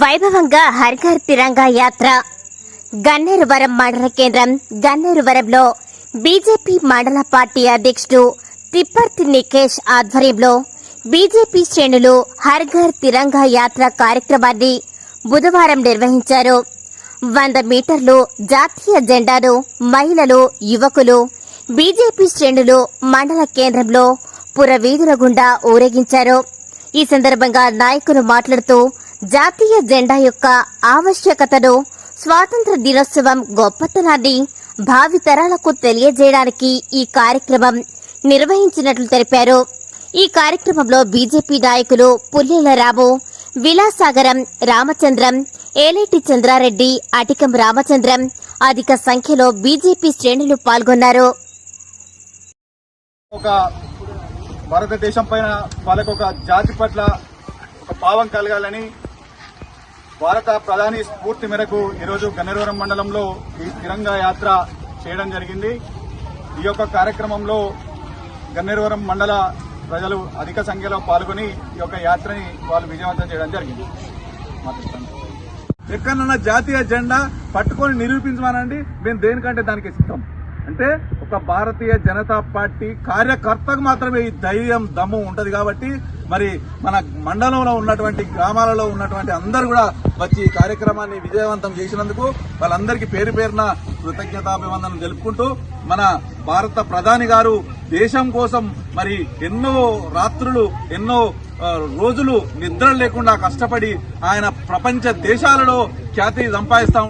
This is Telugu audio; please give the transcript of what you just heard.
వైభవంగా హరిహర్ తిరంగా యాత్ర. గన్నేరువరం మండల కేంద్రం గన్నేరువరంలో బీజేపీ మండల పార్టీ అధ్యక్షుడు తిప్పర్తి నికేష్ ఆధ్వర్యంలో బీజేపీ శ్రేణులు హర్ఘర్ తిరంగా యాత్ర కార్యక్రమాన్ని బుధవారం నిర్వహించారు. వంద మీటర్లు జాతీయ జెండాను మహిళలు యువకులు బీజేపీ శ్రేణులు మండల కేంద్రంలో పురవీధుల గుండా ఊరేగించారు. ఈ సందర్భంగా నాయకులు మాట్లాడుతూ జాతీయ జెండా యొక్క ఆవశ్యకతను స్వాతంత్ర దినోత్సవం గొప్పతనాన్ని భావితరాలకు తెలియజేయడానికి ఈ కార్యక్రమం నిర్వహించినట్లు తెలిపారు. ఈ కార్యక్రమంలో బీజేపీ నాయకులు పుల్లెల రాము విలాసాగరం రామచంద్రం ఏలేటి చంద్రారెడ్డి అటికం రామచంద్రం అధిక సంఖ్యలో బీజేపీ శ్రేణులు పాల్గొన్నారు. ఒక భారతదేశం పైన వాళ్ళకు ఒక జాతి పట్ల ఒక భావం కలగాలని భారత ప్రధాని స్ఫూర్తి మేరకు ఈరోజు గన్నవరం మండలంలో ఈ తిరంగా యాత్ర చేయడం జరిగింది. ఈ యొక్క కార్యక్రమంలో గన్నేరువరం మండల ప్రజలు అధిక సంఖ్యలో పాల్గొని ఈ యొక్క యాత్రని వాళ్ళు విజయవంతం చేయడం జరిగింది. ఎక్కడన్నా జాతీయ జెండా పట్టుకొని నిరూపించమనండి. మేము దేనికంటే దానికి సిద్ధం. అంటే ఒక భారతీయ జనతా పార్టీ కార్యకర్తకు మాత్రమే ఈ ధైర్యం దమ్ము ఉంటది కాబట్టి మరి మన మండలంలో ఉన్నటువంటి గ్రామాలలో ఉన్నటువంటి అందరూ కూడా వచ్చి ఈ కార్యక్రమాన్ని విజయవంతం చేసినందుకు వాళ్ళందరికీ పేరు పేరున కృతజ్ఞతాభివందనం తెలుపుకుంటూ మన భారత ప్రధాని గారు దేశం కోసం మరి ఎన్నో రాత్రులు ఎన్నో రోజులు నిద్ర లేకుండా కష్టపడి ఆయన ప్రపంచ దేశాలలో ఖ్యాతి సంపాదిస్తా